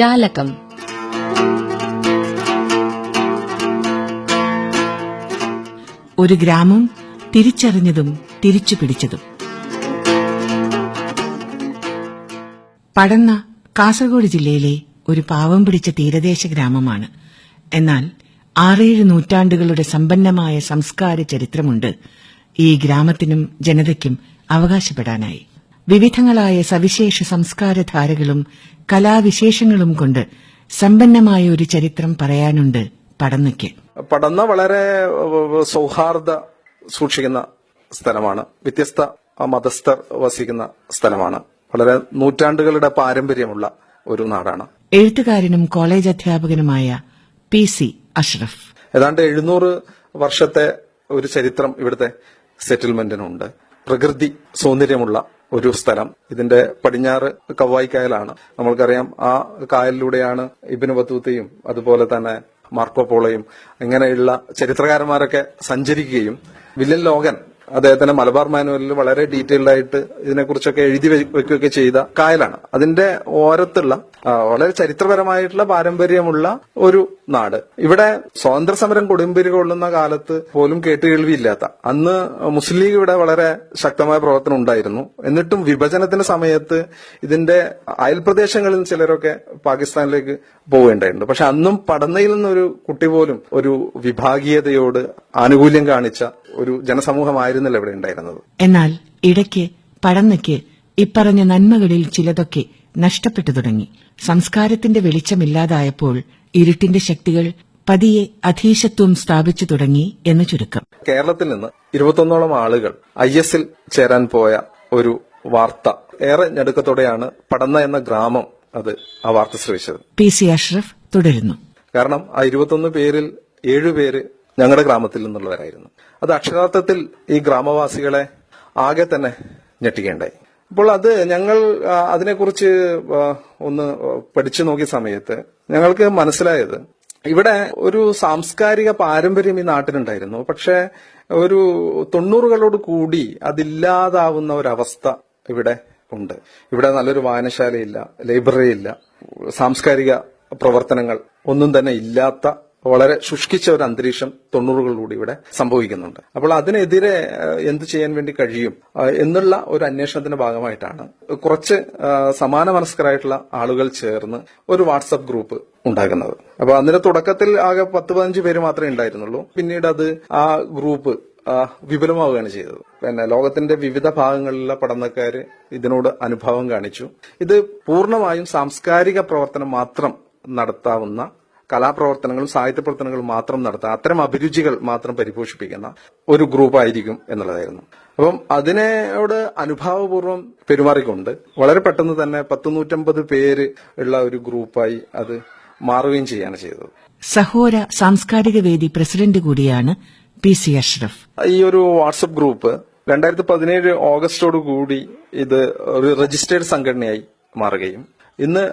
ജാലകം. ഒരു ഗ്രാമം തിരിച്ചറിഞ്ഞതും തിരിച്ചു പിടിച്ചതും. പടന്ന കാസർഗോഡ് ജില്ലയിലെ ഒരു പാവം പിടിച്ച തീരദേശ ഗ്രാമമാണ്. എന്നാൽ ആറേഴ് നൂറ്റാണ്ടുകളുടെ സമ്പന്നമായ സംസ്കാര ചരിത്രമുണ്ട് ഈ ഗ്രാമത്തിനും ജനതയ്ക്കും അവകാശപ്പെടാനായി. വിവിധങ്ങളായ സവിശേഷ സംസ്കാരധാരകളും കലാവിശേഷങ്ങളും കൊണ്ട് സമ്പന്നമായ ഒരു ചരിത്രം പറയാനുണ്ട് പടന്നയ്ക്ക്. പടന്ന വളരെ സൗഹാർദ്ദ സൂക്ഷിക്കുന്ന സ്ഥലമാണ്. വ്യത്യസ്ത മതസ്ഥർ വസിക്കുന്ന സ്ഥലമാണ്. വളരെ നൂറ്റാണ്ടുകളുടെ പാരമ്പര്യമുള്ള ഒരു നാടാണ്. എഴുത്തുകാരനും കോളേജ് അധ്യാപകനുമായ പി സി അഷ്റഫ്. ഏതാണ്ട് എഴുന്നൂറ് വർഷത്തെ ഒരു ചരിത്രം ഇവിടുത്തെ സെറ്റിൽമെന്റിനുണ്ട്. പ്രകൃതി സൗന്ദര്യമുള്ള ഒരു സ്ഥലം. ഇതിന്റെ പടിഞ്ഞാറ് കവായി കായലാണ്. നമ്മൾക്കറിയാം ആ കായലിലൂടെയാണ് ഇബിന് ബത്തൂത്തയും അതുപോലെ തന്നെ മാർക്കോ പോളയും ഇങ്ങനെയുള്ള ചരിത്രകാരന്മാരൊക്കെ സഞ്ചരിക്കുകയും വില്യൻ ലോഗൻ അദ്ദേഹത്തിന്റെ മലബാർ മാനുവലിൽ വളരെ ഡീറ്റെയിൽഡ് ആയിട്ട് ഇതിനെക്കുറിച്ചൊക്കെ എഴുതി വെക്കുകയൊക്കെ ചെയ്ത കായലാണ്. അതിന്റെ ഓരത്തുള്ള വളരെ ചരിത്രപരമായിട്ടുള്ള പാരമ്പര്യമുള്ള ഒരു നാട്. ഇവിടെ സ്വാതന്ത്ര്യ സമരം കൊടുമ്പിരി കൊള്ളുന്ന കാലത്ത് പോലും കേട്ടുകേൾവിയില്ലാത്ത അന്ന് മുസ്ലിം ലീഗ് ഇവിടെ വളരെ ശക്തമായ പ്രവർത്തനം ഉണ്ടായിരുന്നു. എന്നിട്ടും വിഭജനത്തിന്റെ സമയത്ത് ഇതിന്റെ അയൽപ്രദേശങ്ങളിൽ ചിലരൊക്കെ പാകിസ്ഥാനിലേക്ക് പോവേണ്ടതുണ്ട് പക്ഷെ അന്നും പടന്നയിൽ നിന്നൊരു കുട്ടി പോലും ഒരു വിഭാഗീയതയോട് ആനുകൂല്യം കാണിച്ച ഒരു ജനസമൂഹമായിരുന്നില്ല ഇവിടെ ഉണ്ടായിരുന്നത്. എന്നാൽ ഇടയ്ക്ക് പടന്നയ്ക്ക് ഇപ്പറഞ്ഞ നന്മകളിൽ ചിലതൊക്കെ നഷ്ടപ്പെട്ടു തുടങ്ങി. സംസ്കാരത്തിന്റെ വെളിച്ചമില്ലാതായപ്പോൾ ഇരുട്ടിന്റെ ശക്തികൾ പതിയെ അധീശത്വം സ്ഥാപിച്ചു തുടങ്ങി എന്ന് ചുരുക്കം. കേരളത്തിൽ നിന്ന് ഇരുപത്തൊന്നോളം ആളുകൾ ഐ എസിൽ ചേരാൻ പോയ ഒരു വാർത്ത. ഏറെ ഞെടുക്കത്തോടെയാണ് പടന്ന എന്ന ഗ്രാമം അത് ആ വാർത്ത ശ്രമിച്ചത് പി സി അഷ്റഫ് തുടരുന്നു. കാരണം ആ ഇരുപത്തൊന്ന് പേരിൽ ഏഴുപേര് ഞങ്ങളുടെ ഗ്രാമത്തിൽ നിന്നുള്ളവരായിരുന്നു. അത് അക്ഷരാർത്ഥത്തിൽ ഈ ഗ്രാമവാസികളെ ആകെ തന്നെ ഞെട്ടിക്കേണ്ടായി. അപ്പോൾ അത് ഞങ്ങൾ അതിനെക്കുറിച്ച് ഒന്ന് പഠിച്ചു നോക്കിയ സമയത്ത് ഞങ്ങൾക്ക് മനസ്സിലായത് ഇവിടെ ഒരു സാംസ്കാരിക പാരമ്പര്യം ഈ നാട്ടിലുണ്ടായിരുന്നു. പക്ഷെ ഒരു തൊണ്ണൂറുകളോട് കൂടി അതില്ലാതാവുന്ന ഒരവസ്ഥ ഇവിടെ ഉണ്ട്. ഇവിടെ നല്ലൊരു വായനശാലയില്ല ലൈബ്രറി ഇല്ല സാംസ്കാരിക പ്രവർത്തനങ്ങൾ ഒന്നും തന്നെ ഇല്ലാത്ത വളരെ ശുഷ്കിച്ച ഒരു അന്തരീക്ഷം തൊണ്ണൂറുകളിലൂടെ ഇവിടെ സംഭവിക്കുന്നുണ്ട്. അപ്പോൾ അതിനെതിരെ എന്ത് ചെയ്യാൻ വേണ്ടി കഴിയും എന്നുള്ള ഒരു അന്വേഷണത്തിന്റെ ഭാഗമായിട്ടാണ് കുറച്ച് സമാന മനസ്കരായിട്ടുള്ള ആളുകൾ ചേർന്ന് ഒരു വാട്സപ്പ് ഗ്രൂപ്പ് ഉണ്ടാക്കുന്നത്. അപ്പൊ അതിന്റെ തുടക്കത്തിൽ ആകെ പത്ത് പതിനഞ്ച് പേര് മാത്രമേ ഉണ്ടായിരുന്നുള്ളൂ. പിന്നീട് അത് ആ ഗ്രൂപ്പ് വിപുലമാവുകയാണ് ചെയ്തത്. പിന്നെ ലോകത്തിന്റെ വിവിധ ഭാഗങ്ങളിലുള്ള പഠനക്കാര് ഇതിനോട് അനുഭവം കാണിച്ചു. ഇത് പൂർണമായും സാംസ്കാരിക പ്രവർത്തനം മാത്രം നടത്താവുന്ന കലാപ്രവർത്തനങ്ങളും സാഹിത്യ പ്രവർത്തനങ്ങളും മാത്രം നടത്താൻ അത്തരം അഭിരുചികൾ മാത്രം പരിപോഷിപ്പിക്കുന്ന ഒരു ഗ്രൂപ്പായിരിക്കും എന്നുള്ളതായിരുന്നു. അപ്പം അതിനോട് അനുഭാവപൂർവം പെരുമാറിക്കൊണ്ട് വളരെ പെട്ടെന്ന് തന്നെ പത്ത് നൂറ്റമ്പത് പേര് ഉള്ള ഒരു ഗ്രൂപ്പായി അത് മാറുകയും ചെയ്യാണ് ചെയ്തത്. സഹോര സാംസ്കാരിക വേദി പ്രസിഡന്റ് കൂടിയാണ് പി സി അഷ്റഫ്. ഈ ഒരു വാട്സപ്പ് ഗ്രൂപ്പ് രണ്ടായിരത്തി പതിനേഴ് ഓഗസ്റ്റോടു കൂടി ഇത് ഒരു രജിസ്റ്റേർഡ് സംഘടനയായി മാറുകയും ഇന്ന്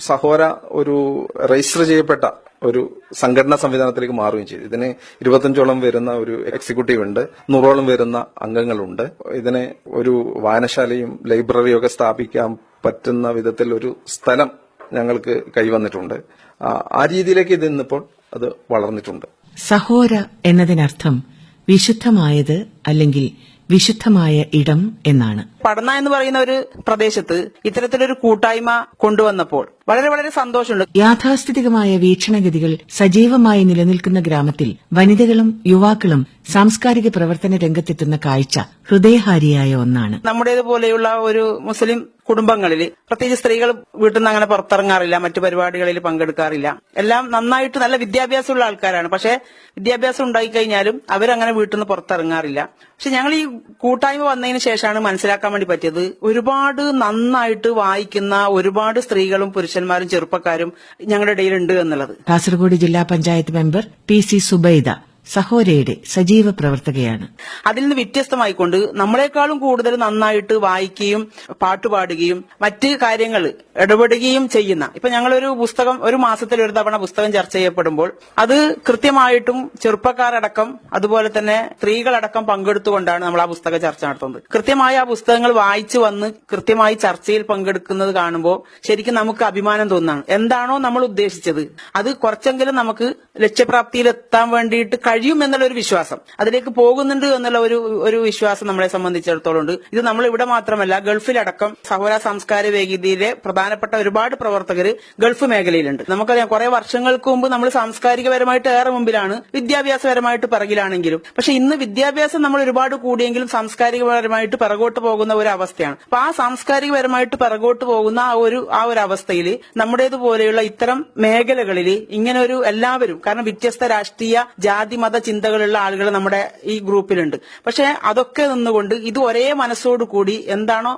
സഹോര ഒരു രജിസ്റ്റർ ചെയ്യപ്പെട്ട ഒരു സംഘടനാ സംവിധാനത്തിലേക്ക് മാറുകയും ചെയ്തു. ഇതിന് ഇരുപത്തഞ്ചോളം വരുന്ന ഒരു എക്സിക്യൂട്ടീവ് ഉണ്ട് നൂറോളം വരുന്ന അംഗങ്ങളുണ്ട്. ഇതിനെ ഒരു വായനശാലയും ലൈബ്രറിയും ഒക്കെ സ്ഥാപിക്കാൻ പറ്റുന്ന വിധത്തിൽ ഒരു സ്ഥലം ഞങ്ങൾക്ക് കൈവന്നിട്ടുണ്ട്. ആ, രീതിയിലേക്ക് ഇത് ഇന്നിപ്പോൾ അത് വളർന്നിട്ടുണ്ട്. സഹോര എന്നതിനർത്ഥം വിശുദ്ധമായത് അല്ലെങ്കിൽ വിശുദ്ധമായ ഇടം എന്നാണ്. പഠന എന്ന് പറയുന്ന ഒരു പ്രദേശത്ത് ഇത്തരത്തിലൊരു കൂട്ടായ്മ കൊണ്ടുവന്നപ്പോൾ വളരെ വളരെ സന്തോഷമുണ്ട്. യാഥാസ്ഥിതികമായ വീക്ഷണഗതികൾ സജീവമായി നിലനിൽക്കുന്ന ഗ്രാമത്തിൽ വനിതകളും യുവാക്കളും സാംസ്കാരിക പ്രവർത്തന രംഗത്തെത്തുന്ന കാഴ്ച ഹൃദയഹാരിയായ ഒന്നാണ്. നമ്മുടേതുപോലെയുള്ള ഒരു മുസ്ലിം കുടുംബങ്ങളിൽ പ്രത്യേകിച്ച് സ്ത്രീകൾ വീട്ടിൽ നിന്ന് അങ്ങനെ പുറത്തിറങ്ങാറില്ല മറ്റു പരിപാടികളിൽ പങ്കെടുക്കാറില്ല. എല്ലാം നന്നായിട്ട് നല്ല വിദ്യാഭ്യാസമുള്ള ആൾക്കാരാണ്. പക്ഷെ വിദ്യാഭ്യാസം ഉണ്ടായിക്കഴിഞ്ഞാലും അവരങ്ങനെ വീട്ടിൽ നിന്ന് പുറത്തിറങ്ങാറില്ല. പക്ഷെ ഞങ്ങൾ ഈ കൂട്ടായ്മ വന്നതിന് ശേഷമാണ് മനസ്സിലാക്കാൻ വേണ്ടി പറ്റിയത്? ഒരുപാട് നന്നായിട്ട് വായിക്കുന്ന ഒരുപാട് സ്ത്രീകളും പുരുഷന്മാരും ചെറുപ്പക്കാരും ഞങ്ങളുടെ ഇടയിലുണ്ട് എന്നുള്ളത്. കാസർഗോഡ് ജില്ലാ panchayat member P C Subaida. സഹോരയുടെ സജീവ പ്രവർത്തകയാണ്. അതിൽ നിന്ന് വ്യത്യസ്തമായിക്കൊണ്ട് നമ്മളെക്കാളും കൂടുതൽ നന്നായിട്ട് വായിക്കുകയും പാട്ടുപാടുകയും മറ്റ് കാര്യങ്ങൾ ഇടപെടുകയും ചെയ്യുന്ന ഇപ്പൊ ഞങ്ങളൊരു പുസ്തകം ഒരു മാസത്തിൽ ഒരു തവണ പുസ്തകം ചർച്ച ചെയ്യപ്പെടുമ്പോൾ അത് കൃത്യമായിട്ടും ചെറുപ്പക്കാരടക്കം അതുപോലെ തന്നെ സ്ത്രീകളടക്കം പങ്കെടുത്തുകൊണ്ടാണ് നമ്മൾ ആ പുസ്തക ചർച്ച നടത്തുന്നത്. കൃത്യമായി ആ പുസ്തകങ്ങൾ വായിച്ചു വന്ന് കൃത്യമായി ചർച്ചയിൽ പങ്കെടുക്കുന്നത് കാണുമ്പോൾ ശരിക്കും നമുക്ക് അഭിമാനം തോന്നുന്നതാണ് എന്താണോ നമ്മൾ ഉദ്ദേശിച്ചത്. അത് കുറച്ചെങ്കിലും നമുക്ക് ലക്ഷ്യപ്രാപ്തിയിൽ എത്താൻ വേണ്ടിയിട്ട് കഴിയും എന്നുള്ള ഒരു വിശ്വാസം. അതിലേക്ക് പോകുന്നുണ്ട് എന്നുള്ള ഒരു ഒരു വിശ്വാസം നമ്മളെ സംബന്ധിച്ചിടത്തോളം ഉണ്ട്. ഇത് നമ്മൾ ഇവിടെ മാത്രമല്ല ഗൾഫിലടക്കം സഹോദര സാംസ്കാരിക വേദിയിലെ പ്രധാനപ്പെട്ട ഒരുപാട് പ്രവർത്തകർ ഗൾഫ് മേഖലയിലുണ്ട്. നമുക്കറിയാം കുറെ വർഷങ്ങൾക്ക് മുമ്പ് നമ്മൾ സാംസ്കാരികപരമായിട്ട് ഏറെ മുമ്പിലാണ് വിദ്യാഭ്യാസപരമായിട്ട് പിറകിലാണെങ്കിലും. പക്ഷെ ഇന്ന് വിദ്യാഭ്യാസം നമ്മൾ ഒരുപാട് കൂടിയെങ്കിലും സാംസ്കാരികപരമായിട്ട് പിറകോട്ട് പോകുന്ന ഒരു അവസ്ഥയാണ്. അപ്പൊ ആ സാംസ്കാരികപരമായിട്ട് പിറകോട്ട് പോകുന്ന ആ ഒരു ആ ഒരു അവസ്ഥയിൽ നമ്മുടേതുപോലെയുള്ള ഇത്തരം മേഖലകളിൽ ഇങ്ങനെ ഒരു എല്ലാവരും കാരണം വ്യത്യസ്ത രാഷ്ട്രീയ ജാതി മത ചിന്തകളുള്ള ആളുകൾ നമ്മുടെ ഈ ഗ്രൂപ്പിലുണ്ട്. പക്ഷെ അതൊക്കെ നിന്നുകൊണ്ട് ഇത് ഒരേ മനസ്സോടു കൂടി എന്താണോ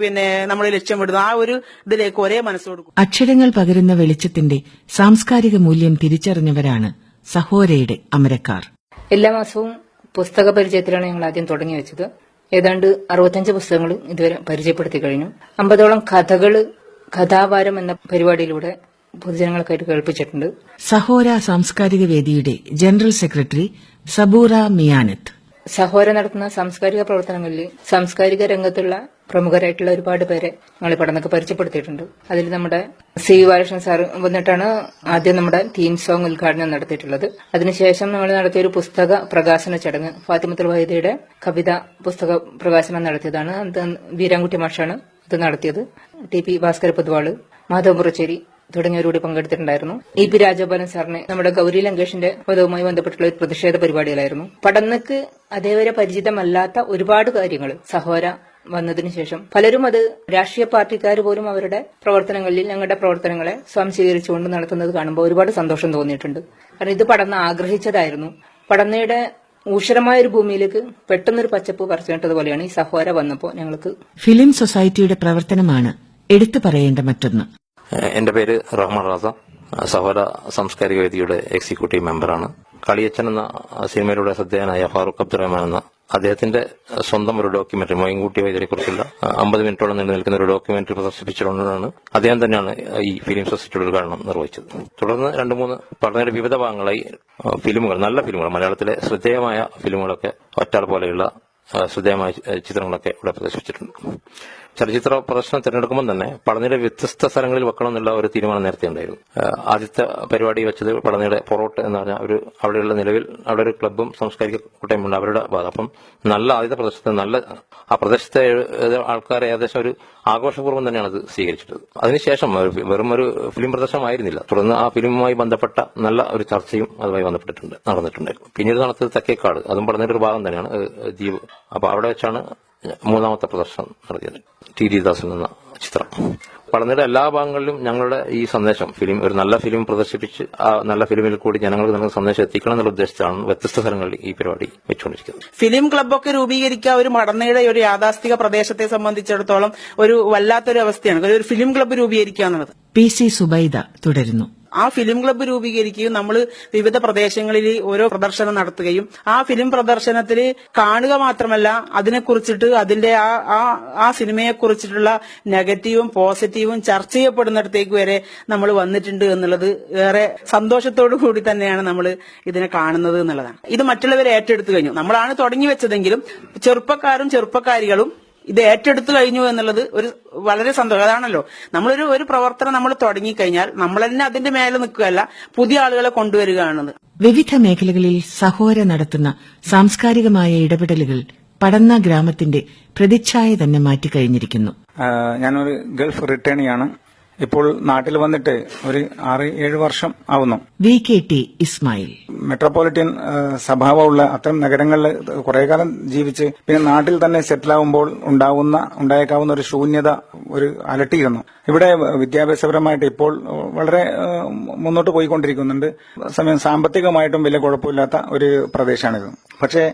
പിന്നെ നമ്മൾ ലക്ഷ്യമിടുന്നത് ആ ഒരു ഇതിലേക്ക് ഒരേ മനസ്സോടു കൂടി. അക്ഷരങ്ങൾ പകരുന്ന വെളിച്ചത്തിന്റെ സാംസ്കാരിക മൂല്യം തിരിച്ചറിഞ്ഞവരാണ് സഹോരയുടെ അമരക്കാർ. എല്ലാ മാസവും പുസ്തക പരിചയത്തിലാണ് ഞങ്ങൾ ആദ്യം തുടങ്ങി വെച്ചത്. ഏതാണ്ട് അറുപത്തഞ്ച് പുസ്തകങ്ങൾ ഇതുവരെ പരിചയപ്പെടുത്തി കഴിഞ്ഞു. അമ്പതോളം കഥകൾ കഥാവാരം എന്ന പരിപാടിയിലൂടെ പൊതുജനങ്ങൾക്കായിട്ട് കേൾപ്പിച്ചിട്ടുണ്ട്. സഹോര സാംസ്കാരിക വേദിയുടെ ജനറൽ സെക്രട്ടറി സബൂറ മിയാനത്ത്. സഹോര നടത്തുന്ന സാംസ്കാരിക പ്രവർത്തനങ്ങളിൽ സാംസ്കാരിക രംഗത്തുള്ള പ്രമുഖരായിട്ടുള്ള ഒരുപാട് പേരെ ഞങ്ങൾ പഠനമൊക്കെ പരിചയപ്പെടുത്തിയിട്ടുണ്ട്. അതിൽ നമ്മുടെ സി ബാലകൃഷ്ണൻ സാർ വന്നിട്ടാണ് ആദ്യം നമ്മുടെ തീം സോങ് ഉദ്ഘാടനം നടത്തിയിട്ടുള്ളത്. അതിനുശേഷം നമ്മൾ നടത്തിയ ഒരു പുസ്തക പ്രകാശന ചടങ്ങ് ഫാത്തിമത്തുൽ വൈദയുടെ കവിത പുസ്തക പ്രകാശനം നടത്തിയതാണ്. അത് വീരാൻകുട്ടി മാഷാണ് ഇത് നടത്തിയത്. ടി പി ഭാസ്കര പൊതുവാൾ മാധവ തുടങ്ങിയവരോട് പങ്കെടുത്തിട്ടുണ്ടായിരുന്നു. ഇ പി രാജഗോപാലൻ സാറിന് നമ്മുടെ ഗൌരി ലങ്കേഷിന്റെ പദവുമായി ബന്ധപ്പെട്ടുള്ള ഒരു പ്രതിഷേധ പരിപാടികളായിരുന്നു. പഠനക്ക് അതേവരെ പരിചിതമല്ലാത്ത ഒരുപാട് കാര്യങ്ങൾ സഹോര വന്നതിന് ശേഷം പലരും അത് രാഷ്ട്രീയ പാർട്ടിക്കാർ പോലും അവരുടെ പ്രവർത്തനങ്ങളിൽ ഞങ്ങളുടെ പ്രവർത്തനങ്ങളെ സ്വാംശീകരിച്ചുകൊണ്ട് നടത്തുന്നത് കാണുമ്പോൾ ഒരുപാട് സന്തോഷം തോന്നിയിട്ടുണ്ട്. കാരണം ഇത് പഠന ആഗ്രഹിച്ചതായിരുന്നു. പഠനയുടെ ഊഷരമായ ഒരു ഭൂമിയിലേക്ക് പെട്ടെന്നൊരു പച്ചപ്പ് പറിച്ചിട്ടതുപോലെയാണ് ഈ സഹോര വന്നപ്പോൾ ഞങ്ങൾക്ക് ഫിലിം സൊസൈറ്റിയുടെ പ്രവർത്തനമാണ് എടുത്തു പറയേണ്ട മറ്റൊന്ന്. എന്റെ പേര് റഹ്മാൻ റാസ. സഹോദര സാംസ്കാരിക വേദിയുടെ എക്സിക്യൂട്ടീവ് മെമ്പറാണ് കളിയച്ചൻ എന്ന സിനിമയിലൂടെ ശ്രദ്ധേയനായ ഫാറൂഖ് അബ്ദുറഹ്മാൻ എന്ന അദ്ദേഹത്തിന്റെ സ്വന്തം ഒരു ഡോക്യുമെന്ററി മൊയിൻകുട്ടി വൈദ്യരെ കുറിച്ചുള്ള അമ്പത് മിനിറ്റോളം നീണ്ടു നിൽക്കുന്ന ഒരു ഡോക്യുമെന്ററി പ്രദർശിപ്പിച്ചുകൊണ്ടാണ് അദ്ദേഹം തന്നെയാണ് ഈ ഫിലിം സൊസൈറ്റിയുടെ ഉദ്ഘാടനം നിർവഹിച്ചത്. തുടർന്ന് രണ്ട് മൂന്ന് പഠനയുടെ വിവിധ ഭാഗങ്ങളായി ഫിലിമുകൾ നല്ല ഫിലിമുകൾ മലയാളത്തിലെ ശ്രദ്ധേയമായ ഫിലിമുകളൊക്കെ ഒറ്റാൾ പോലെയുള്ള ശ്രദ്ധേയമായ ചിത്രങ്ങളൊക്കെ ഇവിടെ പ്രദർശിപ്പിച്ചിട്ടുണ്ട്. ചലച്ചിത്ര പ്രദർശനം തിരഞ്ഞെടുക്കുമ്പോൾ തന്നെ പളനിയുടെ വ്യത്യസ്ത സ്ഥലങ്ങളിൽ വെക്കണം എന്നുള്ള ഒരു തീരുമാനം നേരത്തെ ഉണ്ടായിരുന്നു. ആദ്യത്തെ പരിപാടി വെച്ചത് പളനിയുടെ പൊറോട്ട് എന്ന് പറഞ്ഞ ഒരു അവിടെയുള്ള നിലവിൽ അവിടെ ഒരു ക്ലബ്ബും സാംസ്കാരിക കൂട്ടായ്മയുണ്ട് അവരുടെ ഭാഗം. അപ്പം നല്ല ആദ്യത്തെ പ്രദേശത്ത് നല്ല ആ പ്രദേശത്തെ ആൾക്കാർ ഏകദേശം ഒരു ആഘോഷപൂർവം തന്നെയാണ് അത് സ്വീകരിച്ചിട്ടത്. അതിനുശേഷം ഒരു വെറും ഒരു ഫിലിം പ്രദർശനമായിരുന്നില്ല. തുടർന്ന് ആ ഫിലിമുമായി ബന്ധപ്പെട്ട നല്ല ഒരു ചർച്ചയും അതുമായി ബന്ധപ്പെട്ടിട്ടുണ്ട് നടന്നിട്ടുണ്ടായിരുന്നു. പിന്നീട് നടത്തിയത് തെക്കേക്കാട്. അതും പറഞ്ഞൊരു ഭാഗം തന്നെയാണ്. ദ്വീപ്. അപ്പൊ അവിടെ വെച്ചാണ് മൂന്നാമത്തെ പ്രദർശനം നടത്തിയത്. ടി. ഡി ദാസൻ എന്ന ചിത്രം. പടനയുടെ എല്ലാ ഭാഗങ്ങളിലും ഞങ്ങളുടെ ഈ സന്ദേശം ഫിലിം ഒരു നല്ല ഫിലിം പ്രദർശിപ്പിച്ച് ആ നല്ല ഫിലിമിൽ കൂടി ജനങ്ങൾക്ക് നൽകുന്ന സന്ദേശം എത്തിക്കണം എന്നുള്ള ഉദ്ദേശത്തിലാണ് വ്യത്യസ്ത സ്ഥലങ്ങളിൽ ഈ പരിപാടി വെച്ചുകൊണ്ടിരിക്കുന്നത്. ഫിലിം ക്ലബ്ബൊക്കെ രൂപീകരിക്കുക ഒരു മടന്നയുടെ ഒരു യാഥാസ്ഥിക പ്രദേശത്തെ സംബന്ധിച്ചിടത്തോളം ഒരു വല്ലാത്തൊരു അവസ്ഥയാണ്. ഒരു ഫിലിം ക്ലബ്ബ് രൂപീകരിക്കുക എന്നുള്ളത്. പി. സി. സുബൈദ തുടരുന്നു. ആ ഫിലിം ക്ലബ്ബ് രൂപീകരിക്കുകയും നമ്മൾ വിവിധ പ്രദേശങ്ങളിൽ ഓരോ പ്രദർശനം നടത്തുകയും ആ ഫിലിം പ്രദർശനത്തിൽ കാണുക മാത്രമല്ല അതിനെക്കുറിച്ചിട്ട് അതിന്റെ ആ ആ സിനിമയെ കുറിച്ചിട്ടുള്ള നെഗറ്റീവും പോസിറ്റീവും ചർച്ച ചെയ്യപ്പെടുന്നിടത്തേക്ക് വരെ നമ്മൾ വന്നിട്ടുണ്ട് എന്നുള്ളത് ഏറെ സന്തോഷത്തോടു കൂടി തന്നെയാണ് നമ്മൾ ഇതിനെ കാണുന്നത് എന്നുള്ളതാണ്. ഇത് മറ്റുള്ളവർ ഏറ്റെടുത്തു കഴിഞ്ഞു. നമ്മളാണ് തുടങ്ങി വെച്ചതെങ്കിലും ചെറുപ്പക്കാരും ചെറുപ്പക്കാരികളും ഇത് ഏറ്റെടുത്തു കഴിഞ്ഞു എന്നുള്ളത് ഒരു വളരെ സന്തോഷം. അതാണല്ലോ. നമ്മളൊരു ഒരു പ്രവർത്തനം നമ്മൾ തുടങ്ങിക്കഴിഞ്ഞാൽ നമ്മൾ തന്നെ അതിന്റെ മേലെ നിൽക്കുകയല്ല പുതിയ ആളുകളെ കൊണ്ടുവരികയാണെന്ന്. വിവിധ മേഖലകളിൽ സഹോര നടത്തുന്ന സാംസ്കാരികമായ ഇടപെടലുകൾ പടന്ന ഗ്രാമത്തിന്റെ പ്രതിച്ഛായ തന്നെ മാറ്റിക്കഴിഞ്ഞിരിക്കുന്നു. ഞാനൊരു ഗൾഫ് റിട്ടേണിയാണ്. ഇപ്പോൾ നാട്ടിൽ വന്നിട്ട് ഒരു ആറ് ഏഴ് വർഷം ആവുന്നു. V K T Ismail. Metropolitan സ്വഭാവമുള്ള അത്തരം നഗരങ്ങളിൽ കുറെ കാലം ജീവിച്ച് പിന്നെ നാട്ടിൽ തന്നെ സെറ്റിൽ ആവുമ്പോൾ ഉണ്ടാവുന്ന ഉണ്ടായേക്കാവുന്ന ഒരു ശൂന്യത ഒരു അലട്ടിയിരുന്നു. ഇവിടെ വിദ്യാഭ്യാസപരമായിട്ട് ഇപ്പോൾ വളരെ മുന്നോട്ട് പോയിക്കൊണ്ടിരിക്കുന്നുണ്ട്. സമയം സാമ്പത്തികമായിട്ടും വലിയ കുഴപ്പമില്ലാത്ത ഒരു പ്രദേശമാണിത്. പക്ഷേ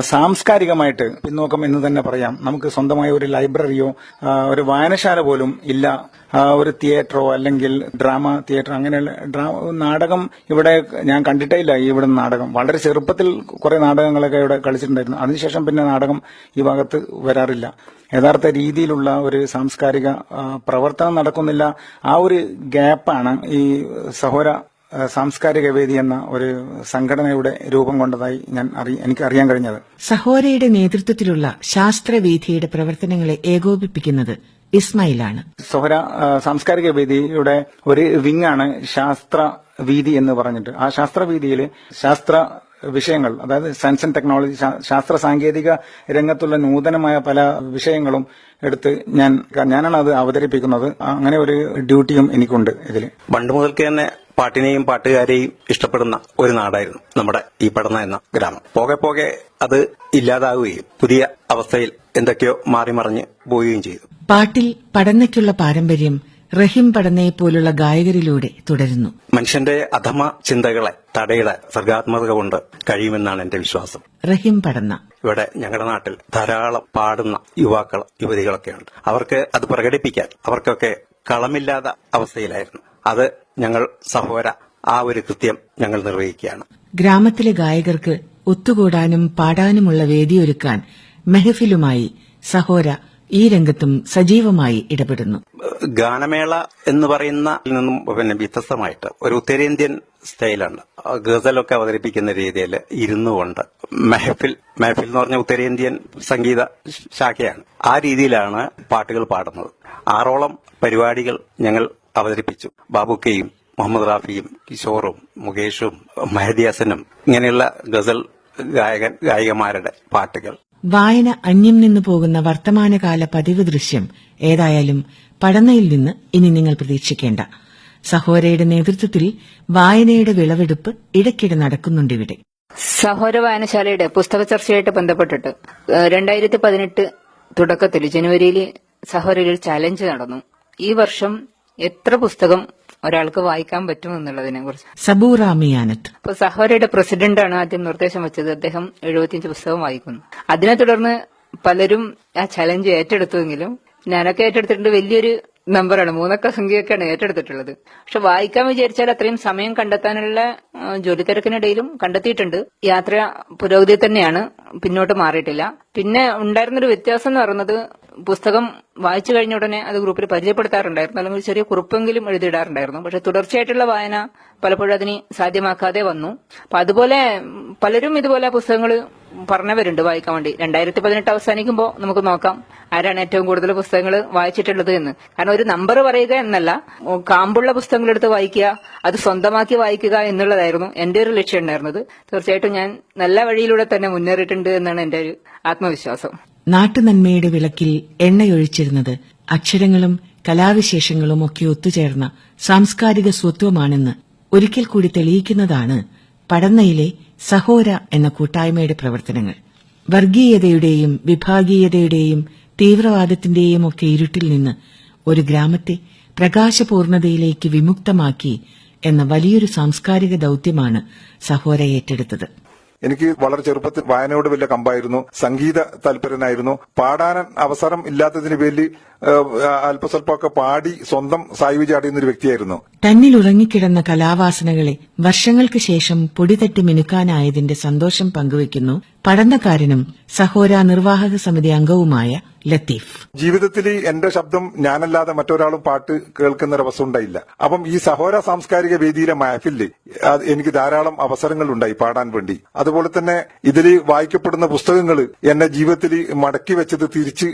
സാംസ്കാരികമായിട്ട് പിന്നോക്കം എന്ന് തന്നെ പറയാം. നമുക്ക് സ്വന്തമായ ഒരു ലൈബ്രറിയോ ഒരു വായനശാല പോലും ഇല്ല. ഒരു തിയേറ്ററോ അല്ലെങ്കിൽ ഡ്രാമ തിയേറ്റർ അങ്ങനെയുള്ള നാടകം ഇവിടെ ഞാൻ കണ്ടിട്ടേ ഇല്ല ഇവിടെ നാടകം. വളരെ ചെറുപ്പത്തിൽ കുറെ നാടകങ്ങളൊക്കെ ഇവിടെ കളിച്ചിട്ടുണ്ടായിരുന്നു. അതിനുശേഷം പിന്നെ നാടകം ഈ ഭാഗത്ത് വരാറില്ല. യഥാർത്ഥ രീതിയിലുള്ള ഒരു സാംസ്കാരിക പ്രവർത്തനം നടക്കുന്നില്ല. ആ ഒരു ഗ്യാപ്പാണ് ഈ സഹോര സാംസ്കാരിക വേദി എന്ന ഒരു സംഘടനയുടെ രൂപം കൊണ്ടതായി ഞാൻ എനിക്ക് അറിയാൻ കഴിഞ്ഞത്. സഹോരയുടെ നേതൃത്വത്തിലുള്ള ശാസ്ത്രവേദിയുടെ പ്രവർത്തനങ്ങളെ ഏകോപിപ്പിക്കുന്നത് ഇസ്മായിലാണ്. സോഹര സാംസ്കാരിക വേദിയുടെ ഒരു വിങ്ങാണ് ആണ് ശാസ്ത്ര വീതി എന്ന് പറഞ്ഞിട്ട്. ആ ശാസ്ത്ര ശാസ്ത്രവീതിയിൽ ശാസ്ത്ര വിഷയങ്ങൾ അതായത് സയൻസ് ആൻഡ് ടെക്നോളജി ശാസ്ത്ര സാങ്കേതിക രംഗത്തുള്ള നൂതനമായ പല വിഷയങ്ങളും എടുത്ത് ഞാൻ ഞാനാണ് അത് അവതരിപ്പിക്കുന്നത്. അങ്ങനെ ഒരു ഡ്യൂട്ടിയും എനിക്കുണ്ട് ഇതിൽ പണ്ട് മുതൽക്ക് തന്നെ പാട്ടിനെയും പാട്ടുകാരെയും ഇഷ്ടപ്പെടുന്ന ഒരു നാടായിരുന്നു നമ്മുടെ ഈ പടന്ന എന്ന ഗ്രാമം. പോകെ പോകെ അത് ഇല്ലാതാവുകയും പുതിയ അവസ്ഥയിൽ എന്തൊക്കെയോ മാറി മറിഞ്ഞ് പോവുകയും ചെയ്തു. പാട്ടിൽ പഠനയ്ക്കുള്ള പാരമ്പര്യം റഹിം പഠനയെ പോലുള്ള ഗായകരിലൂടെ തുടരുന്നു. മനുഷ്യന്റെ അധമ ചിന്തകളെ തടയിടാൻ സർഗാത്മകത കൊണ്ട് കഴിയുമെന്നാണ് എന്റെ വിശ്വാസം. റഹിം പഠന. ഇവിടെ ഞങ്ങളുടെ നാട്ടിൽ ധാരാളം പാടുന്ന യുവാക്കൾ യുവതികളൊക്കെയുണ്ട് അവർക്ക് അത് പ്രകടിപ്പിക്കാൻ അവർക്കൊക്കെ കളമില്ലാത്ത അവസ്ഥയിലായിരുന്നു. അത് ഞങ്ങൾ സഹോര ആ ഒരു കൃത്യം ഞങ്ങൾ നിർവഹിക്കുകയാണ്. ഗ്രാമത്തിലെ ഗായകർക്ക് ഒത്തുകൂടാനും പാടാനുമുള്ള വേദിയൊരുക്കാൻ മെഹഫിലുമായി സഹോര ഈ രംഗത്തും സജീവമായി ഇടപെടുന്നു. ഗാനമേള എന്ന് പറയുന്ന നിന്നും പിന്നെ വ്യത്യസ്തമായിട്ട് ഒരു ഉത്തരേന്ത്യൻ സ്റ്റൈലാണ്. ഗസലൊക്കെ അവതരിപ്പിക്കുന്ന രീതിയിൽ ഇരുന്നു കൊണ്ട് മെഹഫിൽ മെഹഫിൽ എന്ന് പറഞ്ഞ ഉത്തരേന്ത്യൻ സംഗീത ശാഖയാണ്. ആ രീതിയിലാണ് പാട്ടുകൾ പാടുന്നത്. ആറോളം പരിപാടികൾ ഞങ്ങൾ അവതരിപ്പിച്ചു. ബാബുക്കയും മുഹമ്മദ് റാഫിയും കിഷോറും മുകേഷും മെഹദി ഹസനും ഇങ്ങനെയുള്ള ഗസൽ ഗായകൻ ഗായികമാരുടെ പാട്ടുകൾ. വായന അന്യം നിന്നു പോകുന്ന വർത്തമാനകാല പതിവ് ദൃശ്യം ഏതായാലും പഠനയിൽ നിന്ന് ഇനി നിങ്ങൾ പ്രതീക്ഷിക്കേണ്ട. സഹോരയുടെ നേതൃത്വത്തിൽ വായനയുടെ വിളവെടുപ്പ് ഇടയ്ക്കിടെ നടക്കുന്നുണ്ടിവിടെ സഹോര വായനശാലയുടെ പുസ്തക ചർച്ചയായിട്ട് ബന്ധപ്പെട്ടിട്ട് രണ്ടായിരത്തി പതിനെട്ട് തുടക്കത്തിൽ ജനുവരിയിൽ സഹോരയിൽ ചലഞ്ച് നടന്നു. ഈ വർഷം എത്ര പുസ്തകം ഒരാൾക്ക് വായിക്കാൻ പറ്റുമെന്നുള്ളതിനെ കുറിച്ച്. സബൂറ മിയാനത്ത്. അപ്പൊ സഹോരയുടെ പ്രസിഡന്റാണ് ആദ്യം നിർദ്ദേശം വെച്ചത്. അദ്ദേഹം എഴുപത്തിയഞ്ച് പുസ്തകം വായിക്കുന്നു. അതിനെ തുടർന്ന് പലരും ആ ചലഞ്ച് ഏറ്റെടുത്തുവെങ്കിലും ഞാനൊക്കെ ഏറ്റെടുത്തിട്ടുണ്ട്. വലിയൊരു നമ്പറാണ് മൂന്നക്ക സംഖ്യയൊക്കെയാണ് ഏറ്റെടുത്തിട്ടുള്ളത്. പക്ഷെ വായിക്കാൻ വിചാരിച്ചാൽ അത്രയും സമയം കണ്ടെത്താനുള്ള ജോലി തിരക്കിനിടയിലും കണ്ടെത്തിയിട്ടുണ്ട്. യാത്ര പുരോഗതി തന്നെയാണ് പിന്നോട്ട് മാറിയിട്ടില്ല. പിന്നെ ഉണ്ടായിരുന്നൊരു വ്യത്യാസം എന്ന് പറയുന്നത് പുസ്തകം വായിച്ചു കഴിഞ്ഞ ഉടനെ അത് ഗ്രൂപ്പിൽ പരിചയപ്പെടുത്താറുണ്ടായിരുന്നു. അല്ലെങ്കിൽ ചെറിയ കുറിപ്പെങ്കിലും എഴുതിയിടാറുണ്ടായിരുന്നു. പക്ഷെ തുടർച്ചയായിട്ടുള്ള വായന പലപ്പോഴും അതിന് സാധ്യമാക്കാതെ വന്നു. അപ്പൊ അതുപോലെ പലരും ഇതുപോലെ പുസ്തകങ്ങൾ പറഞ്ഞവരുണ്ട് വായിക്കാൻ വേണ്ടി. രണ്ടായിരത്തി പതിനെട്ട് അവസാനിക്കുമ്പോൾ നമുക്ക് നോക്കാം ആരാണ് ഏറ്റവും കൂടുതൽ പുസ്തകങ്ങൾ വായിച്ചിട്ടുള്ളത് എന്ന്. കാരണം ഒരു നമ്പർ പറയുക എന്നല്ല കാമ്പുള്ള പുസ്തകങ്ങൾ എടുത്ത് വായിക്കുക അത് സ്വന്തമാക്കി വായിക്കുക എന്നുള്ളതായിരുന്നു എന്റെ ഒരു ലക്ഷ്യം ഉണ്ടായിരുന്നത്. തീർച്ചയായിട്ടും ഞാൻ നല്ല വഴിയിലൂടെ തന്നെ മുന്നേറിയിട്ടുണ്ട് എന്നാണ് എന്റെ ഒരു ആത്മവിശ്വാസം. നാട്ടുനന്മയുടെ വിളക്കിൽ എണ്ണയൊഴിച്ചിരുന്നത് അക്ഷരങ്ങളും കലാവിശേഷങ്ങളും ഒക്കെ ഒത്തുചേർന്ന സാംസ്കാരിക സ്വത്വമാണെന്ന് ഒരിക്കൽ കൂടി തെളിയിക്കുന്നതാണ് പടന്നയിലെ സഹോര എന്ന കൂട്ടായ്മയുടെ പ്രവർത്തനങ്ങൾ. വർഗീയതയുടെയും വിഭാഗീയതയുടെയും തീവ്രവാദത്തിന്റെയും ഒക്കെ ഇരുട്ടിൽ നിന്ന് ഒരു ഗ്രാമത്തെ പ്രകാശപൂർണതയിലേക്ക് വിമുക്തമാക്കി എന്ന വലിയൊരു സാംസ്കാരിക ദൌത്യമാണ് സഹോര ഏറ്റെടുത്തത്. എനിക്ക് വളരെ ചെറുപ്പത്തിൽ വായനയോട് വലിയ കമ്പായിരുന്നു. സംഗീത താല്പര്യനായിരുന്നു. പാടാൻ അവസരം ഇല്ലാത്തതിന് വേണ്ടി അല്പസ്വല്പമൊക്കെ പാടി സ്വന്തം സായുവി ചാടിയുന്ന ഒരു വ്യക്തിയായിരുന്നു. തന്നിൽ ഉറങ്ങിക്കിടന്ന കലാവാസനകളെ വർഷങ്ങൾക്ക് ശേഷം പൊടിതട്ടി മിനുക്കാനായതിന്റെ സന്തോഷം പങ്കുവയ്ക്കുന്നു പഠനക്കാരനും സഹോര നിർവാഹക സമിതി അംഗവുമായ ലത്തീഫ്. ജീവിതത്തിൽ എന്റെ ശബ്ദം ഞാനല്ലാതെ മറ്റൊരാളും പാട്ട് കേൾക്കുന്ന ഒരു അവസ്ഥ ഉണ്ടായില്ല. അപ്പം ഈ സഹോര സാംസ്കാരിക വേദിയിലെ മഹഫിൽ എനിക്ക് ധാരാളം അവസരങ്ങൾ ഉണ്ടായി പാടാൻ വേണ്ടി. അതുപോലെ തന്നെ ഇതിൽ വായിക്കപ്പെടുന്ന പുസ്തകങ്ങൾ എന്നെ ജീവിതത്തിൽ മടക്കി വെച്ചത് തിരിച്ച്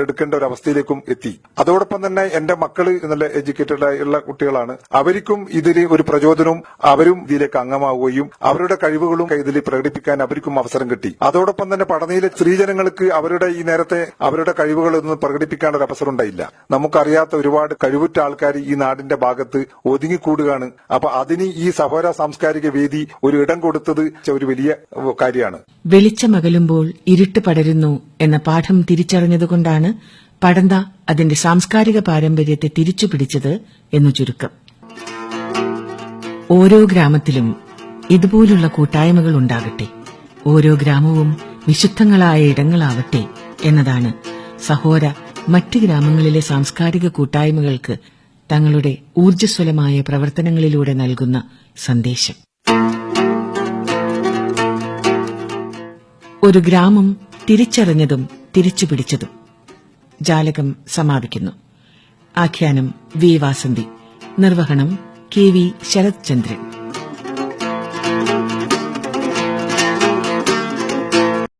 എടുക്കേണ്ട ഒരു അവസ്ഥയിലേക്കും എത്തി. അതോടൊപ്പം തന്നെ എന്റെ മക്കൾ നല്ല എഡ്യൂക്കേറ്റഡ് ആയുള്ള കുട്ടികളാണ്. അവർക്കും ഇതിൽ ഒരു പ്രചോദനവും അവരും ഇതിലേക്ക് അംഗമാവുകയും അവരുടെ കഴിവുകളും ഇതിൽ പ്രകടിപ്പിക്കാൻ അവർക്കും അവസരം കിട്ടി. അതോടൊപ്പം തന്നെ പഠനയിലെ സ്ത്രീജനങ്ങൾക്ക് അവരുടെ ഈ നേരത്തെ അവരുടെ കഴിവുകളൊന്നും പ്രകടിപ്പിക്കാനുള്ള ഒരു അവസരം ഉണ്ടായില്ല. നമുക്കറിയാത്ത ഒരുപാട് കഴിവുറ്റ ആൾക്കാർ ഈ നാടിന്റെ ഭാഗത്ത് ഒതുങ്ങിക്കൂടുകയാണ്. അപ്പൊ അതിന് ഈ സഹോര സാംസ്കാരിക വേദി ഒരു ഇടം കൊടുത്തത് ഒരു വലിയ കാര്യമാണ്. വെളിച്ചമകലുമ്പോൾ ഇരുട്ട് പടരുന്നു എന്ന പാഠം തിരിച്ചറിഞ്ഞതുകൊണ്ടാണ് പടന്ത അതിന്റെ സാംസ്കാരിക പാരമ്പര്യത്തെ തിരിച്ചുപിടിച്ചത് എന്ന് ചുരുക്കം. ഓരോ ഗ്രാമത്തിലും ഇതുപോലുള്ള കൂട്ടായ്മകൾ ഉണ്ടാകട്ടെ. ഓരോ ഗ്രാമവും വിശുദ്ധങ്ങളായ ഇടങ്ങളാവട്ടെ എന്നതാണ് സഹോര മറ്റ് ഗ്രാമങ്ങളിലെ സാംസ്കാരിക കൂട്ടായ്മകൾക്ക് തങ്ങളുടെ ഊർജസ്വലമായ പ്രവർത്തനങ്ങളിലൂടെ നൽകുന്ന സന്ദേശം. ഒരു ഗ്രാമം തിരിച്ചറിഞ്ഞതും തിരിച്ചുപിടിച്ചതും ജാലകം സമാപിക്കുന്നു. ആഖ്യാനം വി വാസന്തി. നിർവഹണം കെ വി ശരത് ചന്ദ്രൻ